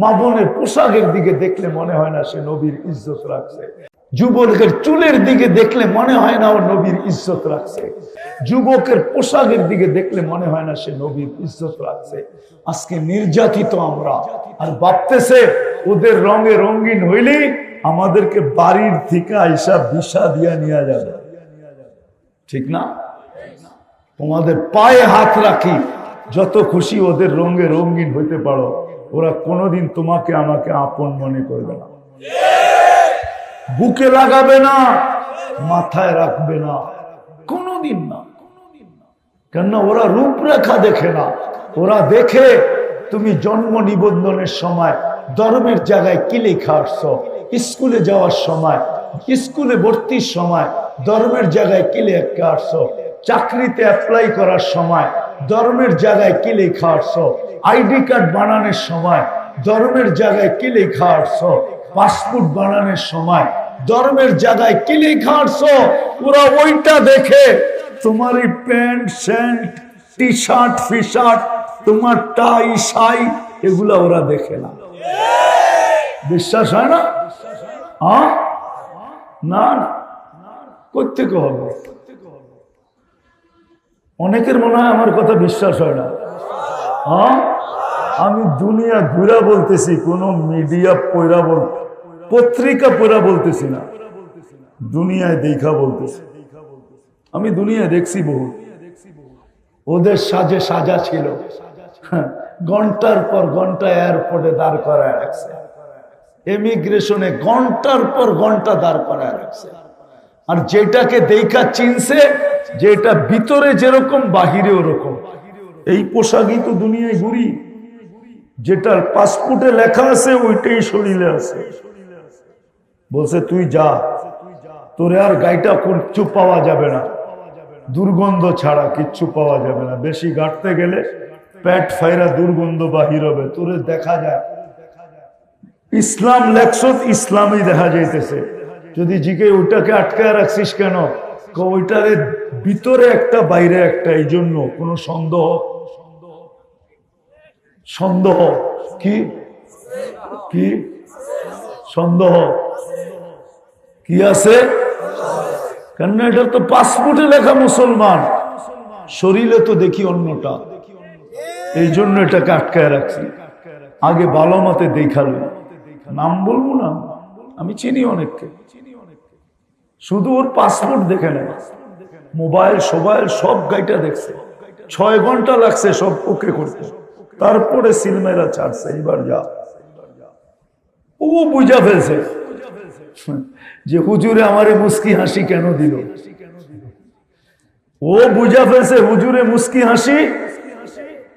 মা বোনের পোশাকের দিকে দেখলে মনে হয় না সে নবীর ইজ্জত রাখছে। যুবকের চুলের দিকে দেখলে মনে হয় না ও নবীর ইজ্জত রাখছে। যুবকের পোশাকের দিকে দেখলে মনে হয় না সে নবীর ইজ্জত রাখছে। আজকে নির্যাতিত আমরা। আর ভাবতেছে, ওদের রঙে রঙিন হইলেই আমাদেরকে বাড়ির থেকে আইসা বিষা দিয়া নিয়ে যাবে। ঠিক না? তোমাদের পায়ে হাত রাখি, যত খুশি ওদের রঙে রঙিন হইতে পারো। ওরা কোনোদিন তোমাকে, আমাকে আপন মনে করবে না। বুকে লাগাবে না, মাথায় রাখবে না। কোনোদিন না। কেননা ওরা রূপরেখা দেখে না। ওরা দেখে তুমি জন্ম নিবন্ধনের সময় ধর্মের জায়গায় কি লেখা আসছো? স্কুলে যাওয়ার সময়, স্কুলে ভর্তির সময় ধর্মের জায়গায় কি লেখা আসছো? চাকরিতে অ্যাপ্লাই করার সময় ধর্মের জায়গায় কি লেখা আসছো? আইডি কার্ড বানানোর সময় ধর্মের জায়গায় কি লেখা আসছো? পাসপোর্ট বানানোর সময় ধর্মের জায়গায় কি লেখা আসছো? ওরা ওইটা দেখে তোমার এই প্যান্ট শ্যান্ট টি শার্ট ফি শার্ট তোমার টাই সাই এগুলা ওরা দেখে না। বিশ্বাস হয় না? না না। কোথেকে হবে? অনেকের মনে হয় আমার কথা বিশ্বাস হয় না। হ্যাঁ? আমি দুনিয়া ঘুরা বলতেছি কোন মিডিয়া পয়রা বল পত্রিকা পয়রা বলতেছি না। দুনিয়ায় দেখা বলতেছি। আমি দুনিয়া দেখছি বহু। ওদের সাজে সাজা ছিল। হ্যাঁ, ঘণ্টার পর ঘণ্টা এয়ারপোর্টে দাঁড় করায় রাখছে। এমিগ্রেশনে ঘণ্টার পর ঘণ্টা দাঁড় করায় রাখছে। আর যেটাকে দেখা চিনছে, যেটা ভিতরে যেরকম বাহিরে ওরকম। এই পোশাকই তো দুনিয়ায় ঘুরি। যেটার পাসপোর্টে লেখা আছে, ওইটাই শরীরে আছে। বলছে, তুই যা। তোরে আর গাইটা কিচ্ছু পাওয়া যাবে না। দুর্গন্ধ ছাড়া কিচ্ছু পাওয়া যাবে না। বেশি গাঁটতে গেলে পেট ফাইরা দুর্গন্ধ বাহির হবে। তোরে দেখা যায়। ইসলাম লেখসত ইসলামই দেখা যাইতেছে। যদি জিকে ওইটাকে আটকায় রাখছিস কেন? ওইটার ভিতরে একটা, বাইরে একটা, এই জন্য কোনো সন্দেহ? সন্দেহ। কি? কি? সন্দেহ। কি আছে? কেন এটা তো পাসপোর্টে লেখা মুসলমান। শরীরে তো দেখি অন্যটা। এই জন্য এটাকে আটকায় রাখছি। আগে ভালো মতে দেখাল। নাম বলব না? আমি চিনি অনেককে। শুধু ওর পাসপোর্ট দেখে নেয়। মোবাইল, সোবাইল সব গাইটা দেখছে। ছয় ঘণ্টা লাগছে সব ওকে করতে। তারপরে সিলমেরা ছাড়ছে এবার যা। ও বুঝা ফেলছে। যে হুজুরে আমারে মুস্কি হাসি কেন দিল? ও বুঝা ফেলছে, হুজুরে মুস্কি হাসি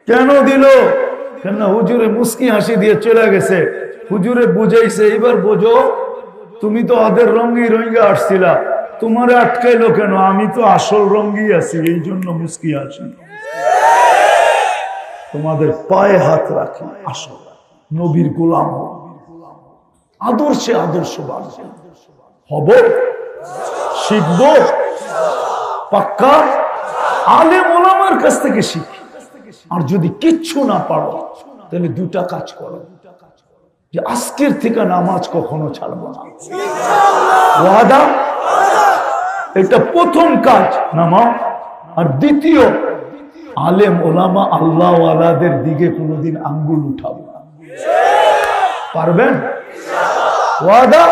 কেন দিল? কেন হুজুরে মুস্কি হাসি দিয়ে চলে গেছে। হুজুরে বুঝাইছে এবার বোঝো তুমি তো ওদের রঙ্গি রঙ্গা আসছিলা। তোমারে আটকাইলো কেন? আমি তো আসল রঙ্গি আছি, এই জন্য মুস্কি হাসি তোমাদের পায়ে হাত রাখি, আসল। নবীর গোলাম। আদর্শে আদর্শ বাড়বে হব? শিখব? পাক্কা? আলে মোলামার কাছ থেকে শিখি। আর যদি কিচ্ছু না পারো, তাহলে দুটা কাজ করো। যে আজকের থেকে নামাজ কখনো ছাড়বো না। ওয়াদা? এটা প্রথম কাজ নামাজ। আর দ্বিতীয় আলেম ওলামা আল্লাহ আলাদের দিকে কোনোদিন আঙ্গুল উঠাবো না। পারবেন? ওয়াদা?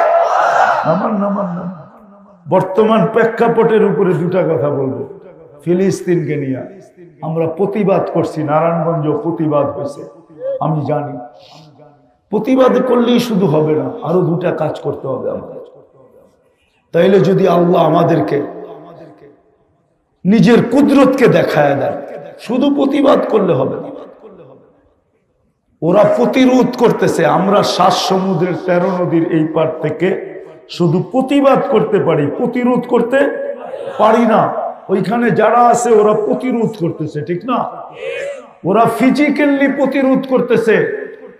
নামান নামান নামান। বর্তমান প্রেক্ষাপটের উপরে দুটা কথা বলব। ফিলিস্তিনকে নিয়ে আমরা প্রতিবাদ করছি নারায়ণগঞ্জ প্রতিবাদ হয়েছে। আমি জানি। প্রতিবাদ করলেই শুধু হবে না, আরও দুটা কাজ করতে হবে আমাদের। তাইলে যদি আল্লাহ আমাদেরকে নিজের কুদরতকে দেখায় দেয় শুধু প্রতিবাদ করলে হবে না। ওরা প্রতিরোধ করতেছে, আমরা শ্বাস সমুদ্রের তেরো নদীর এই পার থেকে শুধু প্রতিবাদ করতে পারি, প্রতিরোধ করতে পারি না। ওইখানে যারা আছে, ওরা প্রতিরোধ করতেছে, ঠিক না? ওরা ফিজিক্যালি প্রতিরোধ করতেছে।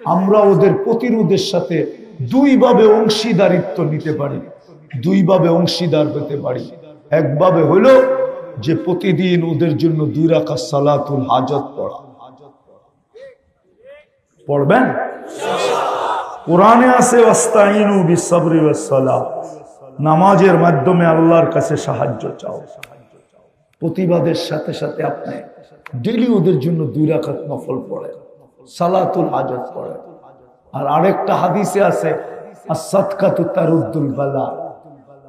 আমরা ওদের প্রতিরোধের সাথে দুইভাবে অংশীদারিত্ব নিতে পারি, দুইভাবে অংশীদার হতে পারি। একভাবে হলো যে প্রতিদিন ওদের জন্য দুই রাখা সালাতুল হাজত পড়া। পড়বেন? আছে নামাজের মাধ্যমে আল্লাহর কাছে সাহায্য চাও। প্রতিবাদের সাথে সাথে আপনি ডেলি ওদের জন্য দুই রাখাত নফল পড়ে সালাতুল হাজত পড়ে। আর আরেকটা হাদিসে আছে বালা।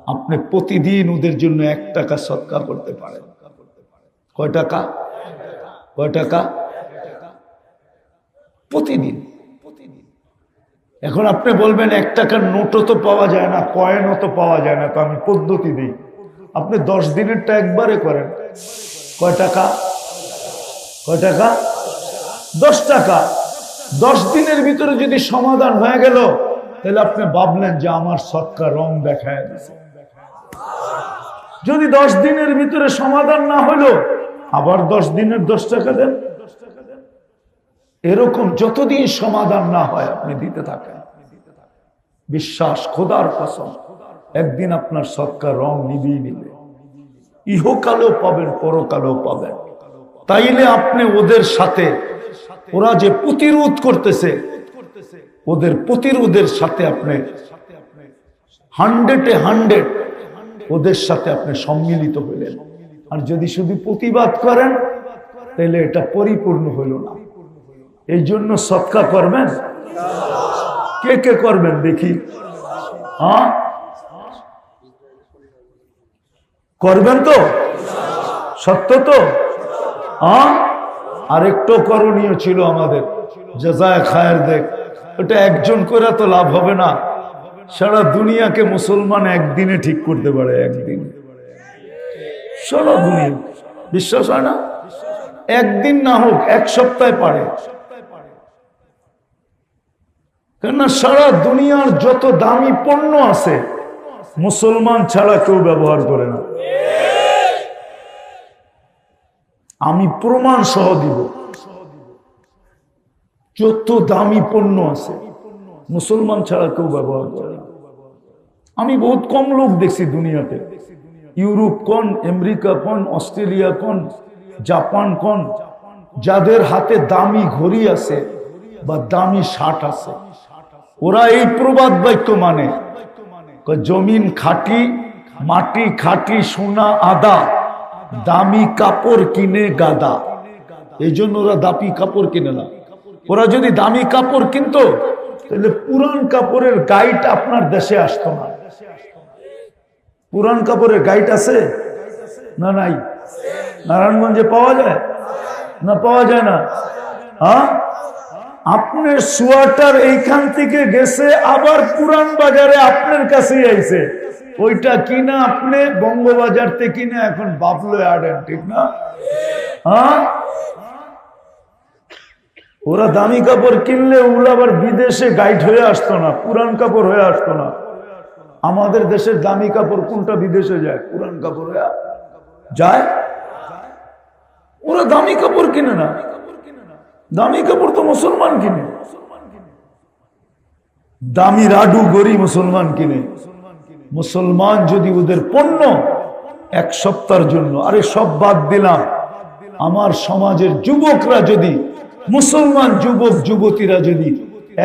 আপনি প্রতিদিন ওদের জন্য এক টাকা সৎকার করতে পারেন। কয় টাকা? কয় টাকা? প্রতিদিন। এখন আপনি বলবেন, এক টাকার নোটও তো পাওয়া যায় না, কয়েনও তো পাওয়া যায় না, তো আমি পদ্ধতি দিই। আপনি দশ দিনেরটা একবারে করেন। কয় টাকা? কয় টাকা? দশ টাকা। দশ দিনের ভিতরে যদি সমাধান হয়ে গেল, তাহলে আপনি ভাবলেন যে আমার সৎকার রং দেখায় যদি দশ দিনের ভিতরে সমাধান না হলো, আবার দশ দিনের দশ টাকা দেন। এরকম যতদিন সমাধান না হয়, আপনি দিতে থাকেন। বিশ্বাস, খোদার কসম, একদিন আপনার সৎকার রং নিবিয়ে নিবে। ইহকালেও পাবেন, পরকালেও পাবেন। তাইলে আপনি ওদের সাথে ওরা যে প্রতিরোধ করতেছে ওদের প্রতিরোধের সাথে আপনি হান্ড্রেডে হান্ড্রেড ওদের সাথে আপনি সম্মিলিত হইলেন। আর যদি শুধু প্রতিবাদ করেন তাহলে এটা পরিপূর্ণ হইল না। এই জন্য সৎকা করবেন? কে কে করবেন দেখি? হ্যাঁ? করবেন তো? সত্য তো? হ্যাঁ? আরেকটু করণীয় ছিল আমাদের। জাজায় খায়ের দেখ, ওটা একজন করে তো লাভ হবে না। সারা দুনিয়াকে মুসলমান একদিনে ঠিক করতে পারে, একদিন। সারা দুনিয়া। বিশ্বাস হয় না? একদিন না হোক, এক সপ্তাহে পারে। কেননা সারা দুনিয়ার যত দামি পণ্য আছে, মুসলমান ছাড়া কেউ ব্যবহার করে না। আমি প্রমাণ সহ দিব। যত দামি পণ্য আছে, মুসলমান ছাড়া কেউ ব্যবহার করে আমি বহুত কম লোক দেখছি দুনিয়াতে। ইউরোপ কোন, আমেরিকা কোন, অস্ট্রেলিয়া কোন, জাপান কোন, যাদের হাতে দামি ঘড়ি আছে বা দামি শার্ট আছে, ওরা এই প্রবাদ বাক্য মানে। জমিন খাটি, মাটি খাটি, সোনা আদা। দামি কাপড় কিনে গাদা। এই জন্য ওরা দামি কাপড় কিনে না। ওরা যদি দামি কাপড় কিনতো, তাহলে পুরান কাপড়ের গাইড আপনার দেশে আসতো না। পুরান কাপড়ের গাইড আছে? না নাই? নারায়ণগঞ্জে পাওয়া যায়? না পাওয়া যায় না? হ্যাঁ? আপনার সোয়াটার এইখান থেকে গেছে, আবার পুরান বাজারে আপনার কাছেই আইছে। ওইটা কিনা আপনি বঙ্গবাজার থেকে কিনা এখন বাবলো আডেন ঠিক না? হ্যাঁ? ওরা দামি কাপড় কিনলে ওগুলো আবার বিদেশে গাইড হয়ে আসতো না, পুরান কাপড় হয়ে আসতো না। আমাদের দেশের দামি কাপড় কোনটা বিদেশে যায়? পুরান কাপড় হয়ে যায়? ওরা দামি কাপড় কিনে না। দামি কাপড় তো মুসলমান কিনে। দামি রাডু গরি মুসলমান কিনে। মুসলমান যদি ওদের পণ্য এক সপ্তাহের জন্য, আরে সব বাদ দিলাম। আমার সমাজের যুবকরা যদি, মুসলমান যুবক, যুবতীরা যদি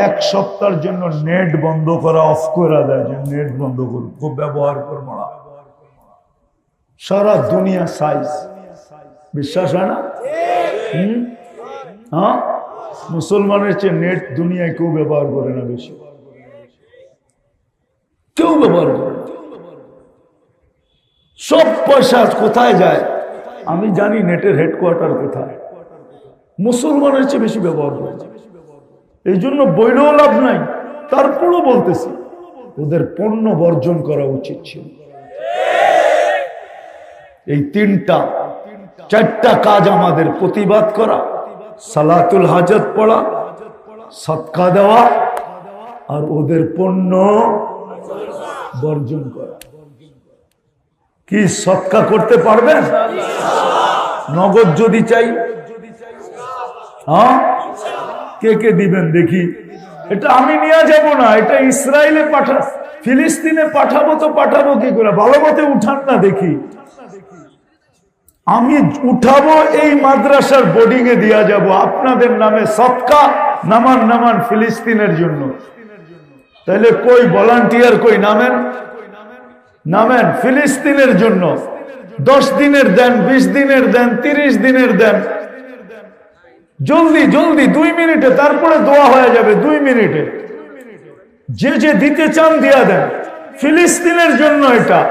এক সপ্তাহের জন্য নেট বন্ধ করা, অফ করে দেয়, যে নেট বন্ধ করুন, খুব ব্যবহার করব না সারা দুনিয়া সাইজ বিশ্বাস হয় না? হ্যাঁ? মুসলমানের চেয়ে নেট দুনিয়ায় কেউ ব্যবহার করে না বেশি। কেউ ব্যবহার করে পয়সা কোথায় যায়? আমি জানি নেটের হেডকোয়ার্টার কোথায়। মুসলমানের চেয়ে বেশি ব্যবহার করে। এই জন্য বইলেও লাভ নাই, তারপরও বলতেছি, ওদের পণ্য বর্জন করা উচিত ছিল। এই তিনটা, চারটা কাজ আমাদের প্রতিবাদ করা, সালাতুল হাজত পড়া সৎকা দেওয়া, আর ওদের পণ্য বর্জন করা। কি সৎকা করতে পারবেন নগদ যদি চাই। হ্যাঁ? কে কে দিবেন দেখি। এটা আমি নিয়ে যাব না, এটা ইসরায়েলে পাঠা ফিলিস্তিনে পাঠাবো তো পাঠাবো কি করে? ভালো মতে উঠান না দেখি। আমি উঠাবো এই মাদ্রাসার বোর্ডিং এ দিয়া যাব, আপনাদের নামে সৎকা নামান নামান ফিলিস্তিনের জন্য। তাহলে কই ভলান্টিয়ার কই নামেন? নামেন, ফিলিস্তিনের জন্য। দশ দিনের দেন, বিশ দিনের দেন, তিরিশ দিনের দেন। জলদি জলদি, দুই মিনিটে, তারপরে দোয়া হয়ে যাবে দুই মিনিটে। যে যে দিতে চান দিয়া দেন। ফিলিস্তিনের জন্য এটা।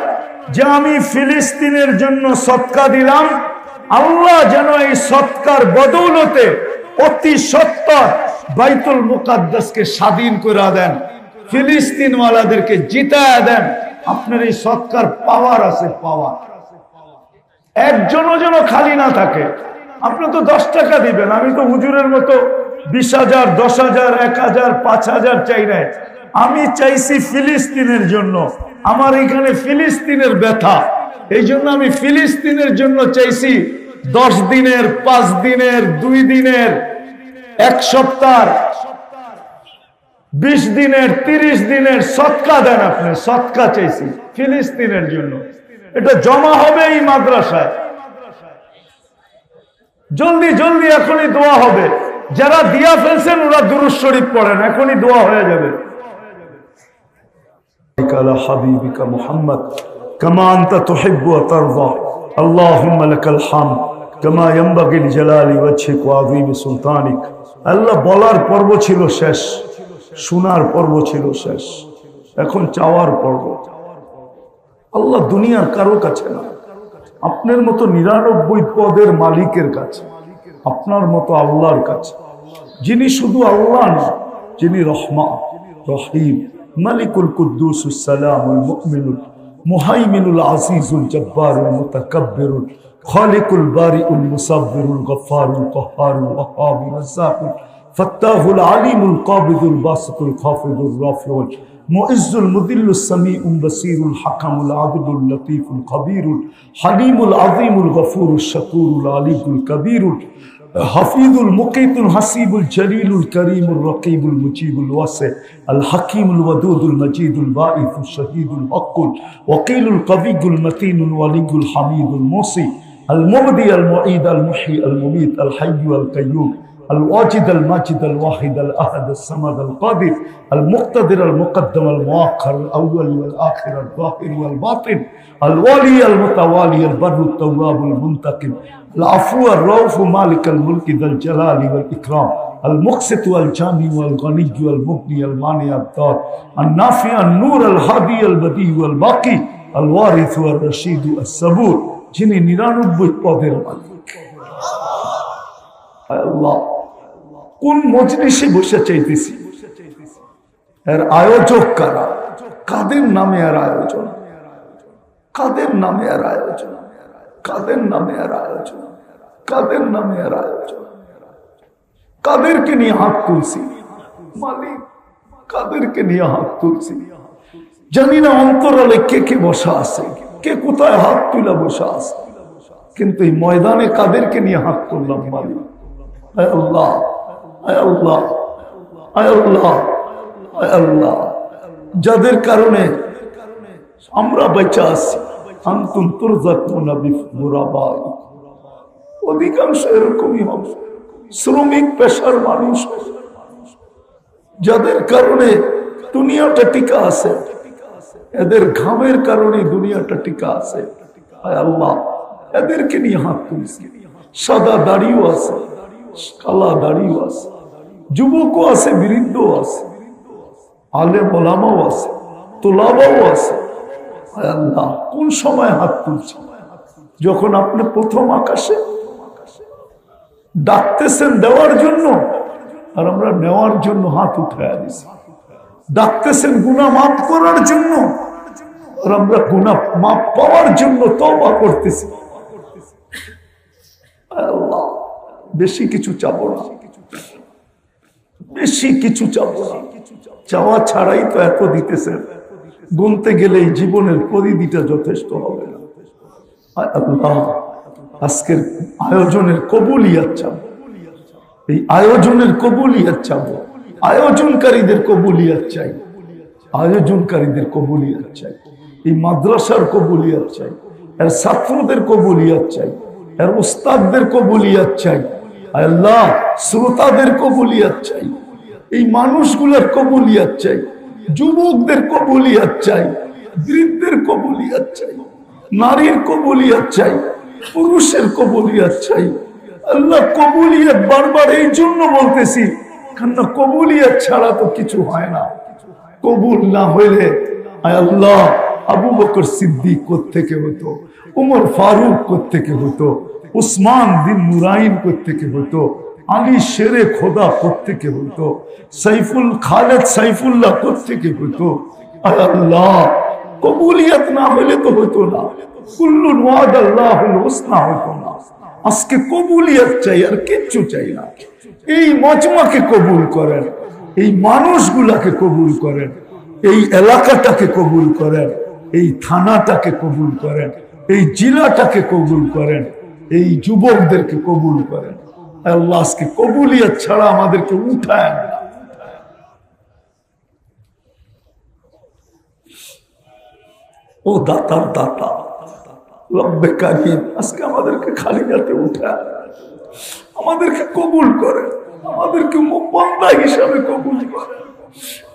যে আমি ফিলিস্তিনের জন্য সৎকা দিলাম, আল্লাহ যেন এই সৎকার বদৌলতে অতি সত্তর বাইতুল মুকাদ্দাসকে স্বাধীন করে দেন। ফিলিস্তিনওয়ালাদেরকে জিতায় দেন। আপনার এই সৎকার পাওয়ার আছে, পাওয়ার। একজনও যেন খালি না থাকে। আপনি তো দশ টাকা দিবেন, আমি তো হুজুরের মতো বিশ হাজার, দশ হাজার, এক হাজার, পাঁচ হাজার চাই না আমি চাইছি ফিলিস্তিনের জন্য। আমার এখানে ফিলিস্তিনের ব্যথা। এই জন্য আমি ফিলিস্তিনের জন্য চাইছি দশ দিনের, পাঁচ দিনের, দুই দিনের, এক সপ্তাহ বিশ দিনের তিরিশ দিনের সৎকা দেন আপনি সৎকা চাইছি ফিলিস্তিনের জন্য এটা জমা হবে এই মাদ্রাসায় জলদি জলদি এখনই দোয়া হবে যারা দিয়া ফেলছেন ওরা দুরুজ শরীফ পড়েন এখনই দোয়া হয়ে যাবে على حبيبك محمد كما أنت تحب وترضى اللهم لك الحمد كما ينبغي لجلال وجهك وعظيم سلطانك আল্লাহ বলার পর্ব ছিল শেষ শোনার পর্ব ছিল শেষ। এখন চাওয়ার পর্ব। আল্লাহ দুনিয়ার কারও কাছে না। আপনার মতো নিরানব্বই পদের মালিকের কাছে। আপনার মতো আল্লাহর কাছে। যিনি শুধু আল্লাহ না, যিনি রহমা রহিম, মালিকুল কুদ্দুস সালামুল মুমিনুল আজিজুল জব্বারুল মুতাকাব্বিরুল, খালিকুল বারিউল মুসাব্বিরুল গফফারুল কহ্হারুল فتاه العليم القابض الباسط الخافض الرافع المؤز المذل السميع البصير الحكم العبد اللطيف الخبير الحليم العظيم الغفور الشكور العلي الكبير حفيظ المقيت الحسيب الجليل الكريم الرقيب المجيب الواسع الحكيم الودود المجيد البائث الشهيد الحق وقيل القوي المتين الولي الحميد الموصي المبدي المعيد المحيي المميت الحي القيوم الواجد الماجد الواحد الأحد الصمد القادر المقتدر المقدم المؤخر الأول والآخر الظاهر والباطن الوالي المتوالي البر التواب المنتقم العفو الرؤوف مالك الملك ذا الجلال والإكرام المقسط والجاني والغني والمغني المانع الدار النافع النور الهادي البديع والباقي الوارث والرشيد الصبور যিনি নিরানব্বই পদের মালিক আল্লাহ কোন মজলিসে বসে চাইতেছি? এর আয়োজক কারা? কাদের নামে আর আয়োজন? কাদের নামে আর আয়োজন? কাদের নামে আর আয়োজন? কাদের নামে আর আয়োজন? কাদেরকে নিয়ে হাত তুলছি? মালিক, কাদেরকে নিয়ে হাত তুলছি? জানি না অন্তরালে কে কে বসা আছে, কে কোথায় হাত তুলে বসা আছে। কিন্তু এই ময়দানে কাদেরকে নিয়ে হাত তুললাম মালিক। আল্লাহ। আল্লাহ যাদের কারণে আমরা বেঁচে আছি। আন্তুম তুরজাকুনা বিফুরাবাই। অধিকাংশ এরকমই হবে। শ্রমিক, পেশার মানুষ। যাদের কারণে দুনিয়াটা টিকা আছে, এদের ঘামের কারণে দুনিয়াটা টিকা আছে। আল্লাহ, এদেরকে নিয়ে হাত তুলছি। সাদা দাড়িও আছে। কালা দাড়িও আছে, যুবকও আছে, বৃদ্ধও আছে আলে মোলামাও আছে, তোলাবাও আছে। কোন সময় হাত তুলছে? যখন আপনি প্রথম আকাশে ডাকতেছেন দেওয়ার জন্য, আর আমরা নেওয়ার জন্য হাত উঠায় দিছি। ডাকতেছেন গুণা মাফ করার জন্য, আর আমরা গুণা মাপ পাওয়ার জন্য তবা করতেছি। আল্লাহ। বেশি কিছু চাবো না। বেশি কিছু চাবো না। চাওয়া ছাড়াই তো এত দিতেছেন। গুনতে গেলে এই জীবনের পরিধিটা যথেষ্ট হবে আজকের আয়োজনের কবুলিয়াত চাবো। এই আয়োজনের কবুলিয়াত চাবো। আয়োজনকারীদের কবুলিয়াত চাই। আয়োজনকারীদের কবুলিয়াত চাই। এই মাদ্রাসার কবুলিয়াত চাই। এর ছাত্রদের কবুলিয়াত চাই। এর উস্তাদদের কবুলিয়াত চাই। আল্লাহ, শ্রোতাদের কবুলিয়াত চাই। এই মানুষগুলোর কবুলিয়াত চাই। যুবকদের কবুলিয়াত চাই। বৃদ্ধের কবুলিয়াত চাই। নারীর কবুলিয়াত চাই। পুরুষের কবুলিয়াত চাই। আল্লাহ, কবুলিয়াত বারবার এই জন্য বলতেছি, কেননা কবুলিয়াত ছাড়া তো কিছু হয় না। কবুল না হইলে আল্লাহ, আবু বকর সিদ্দিক থেকে হতো? উমর ফারুক থেকে হতো? উসমান বিন নুরাইন থেকে হতো আলী শেরে খোদা থেকে হতো সাইফুল খালেদ সাইফুল্লাহ থেকে হতো আল্লাহ, কবুলিয়ত না হলে তো হতো না। কুল্লুন ওয়াদ আল্লাহুল হুসনা হতো না। আজকে কবুলিয়ত চাই আর কিচ্ছু চাই না। এই মজমাকে কবুল করেন, এই মানুষগুলাকে কবুল করেন, এই এলাকাটাকে কবুল করেন, এই থানাটাকে কবুল করেন, এই জেলাটাকে কবুল করেন। এই যুবকদেরকে কবুল করেন। আল্লাহ আজকে কবুলিয়ত ছাড়া আমাদেরকে উঠায় না। ও দাতার দাতা, রব্বে কারিম, আজকে আমাদেরকে খালি হাতে উঠায়। আমাদেরকে কবুল করে আমাদেরকে বান্দা হিসাবে কবুল করে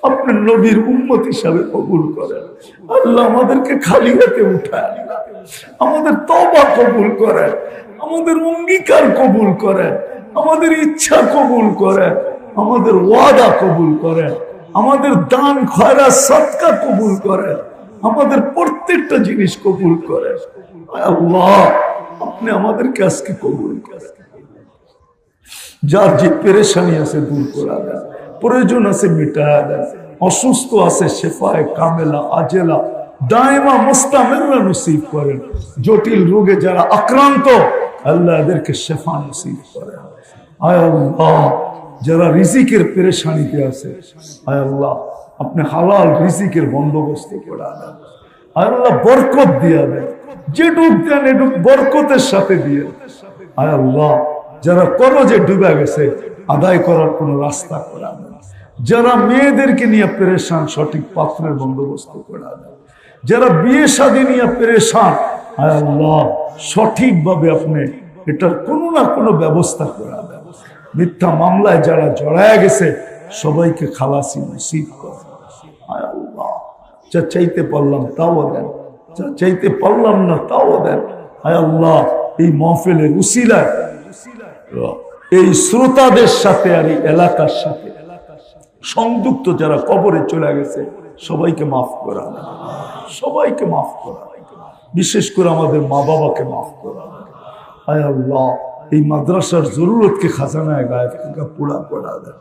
আপনার নবীর উম্মত হিসাবে কবুল করেন। আল্লাহ আমাদেরকে খালি হাতে উঠায় আমাদের তবা কবুল করেন। আমাদের অঙ্গীকার কবুল করেন। আমাদের ইচ্ছা কবুল করেন। আমাদের ওয়াদা কবুল করেন। আমাদের দান, খয়রা সৎকা কবুল করেন। আমাদের প্রত্যেকটা জিনিস কবুল করেন। আপনি আমাদেরকে আজকে কবুল করেন। যার যে পেরেশানি আছে দূর করা দেন প্রয়োজন আছে মিটায়া দেন অসুস্থ আছে শেফায় কামেলা, আজেলা, দায়মা মোস্তামেলা নসিব করেন। জটিল রোগে যারা আক্রান্ত, আল্লাহ এদেরকে শেফা নসিব করেন। যারা রিজিকের পেরেশানিতে আছে, আয় আল্লাহ, আপনি হালাল রিজিকের বন্দোবস্ত আয় আল্লাহ, বরকত দিয়া দেন যেটুক দেন এটুক বরকতের সাথে দিয়ে আয় আল্লাহ, যারা করজে ডুবে গেছে, আদায় করার কোনো রাস্তা করা দেন যারা মেয়েদেরকে নিয়ে পেরেশান, সঠিক পাত্রের বন্দোবস্ত করা যারা বিয়ে শাদী নিয়ে পেরেশান আয় আল্লাহ, সঠিকভাবে আপনি এটার কোনো না কোনো ব্যবস্থা করা দেন মিথ্যা মামলায় যারা জড়ায় গেছে, সবাইকে খালাসি নসিব করে। যা চাইতে পারলাম তাও দেন, যা চাইতে পারলাম না তাও দেন। আয় আল্লাহ, এই মহফিলের উসিলায়, এই শ্রোতাদের সাথে আর এই এলাকার সাথে সংযুক্ত যারা কবরে চলে গেছে, সবাইকে মাফ করা। সবাইকে মাফ করা। বিশেষ করে আমাদের মা বাবাকে মাফ করা। আল্লাহ, এই মাদ্রাসার জরুরতকে খাজানায় গায়ে পুরা করা দেয়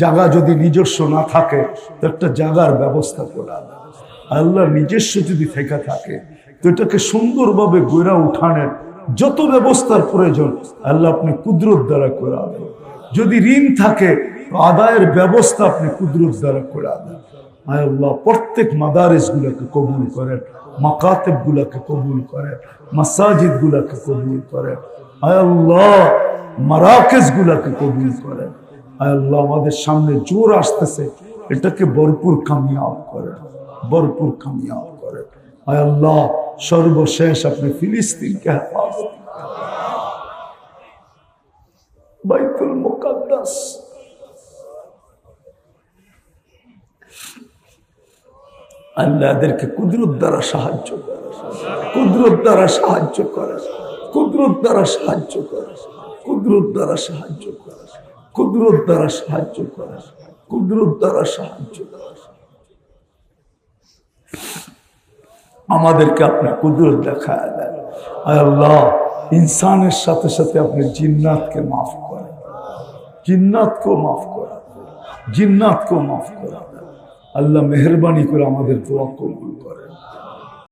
জায়গা যদি নিজস্ব না থাকে, তো একটা জায়গার ব্যবস্থা করা দেয় আল্লাহ নিজস্ব যদি থেকে থাকে, তো এটাকে সুন্দরভাবে গড়া উঠানের যত ব্যবস্থার প্রয়োজন, আল্লাহ আপনি কুদরত দ্বারা করা দেন যদি ঋণ থাকে আদায়ের ব্যবস্থা আপনি কুদরত দ্বারা করে দেন আয় আল্লাহ, প্রত্যেক মাদারিস গুলাকে কবুল করেন মাকাতেব গুলাকে কবুল করেন মাসাজিদ গুলাকে কবুল করেন। আয় আল্লাহ মারাকেজ গুলাকে কবুল করেন। আয় আল্লাহ, আমাদের সামনে জোর আসতেছে, এটাকে ভরপুর কামিয়াব করেন, ভরপুর কামিয়াব করেন। আয় আল্লাহ, সর্বশেষ আপনি ফিলিস্তিনকে হেফাজত বাইতুল মুকাদ্দাস। আল্লাহ এদেরকে কুদরত দ্বারা সাহায্য করে। কুদরত দ্বারা সাহায্য করে। কুদরত দ্বারা সাহায্য করে। কুদরত দ্বারা সাহায্য করে। কুদরত দ্বারা সাহায্য করে। কুদরত দ্বারা সাহায্য করে। আমাদেরকে আপনি কুদরত দেখায় দেন। আল্লাহ, ইনসানের সাথে সাথে আপনি জিন্নাতকে মাফ করেন। জিন্নাতকেও মাফ করেন। জিন্নাতকেও মাফ করেন। আল্লাহ মেহরবানি করে আমাদের দোয়া কবুল করে।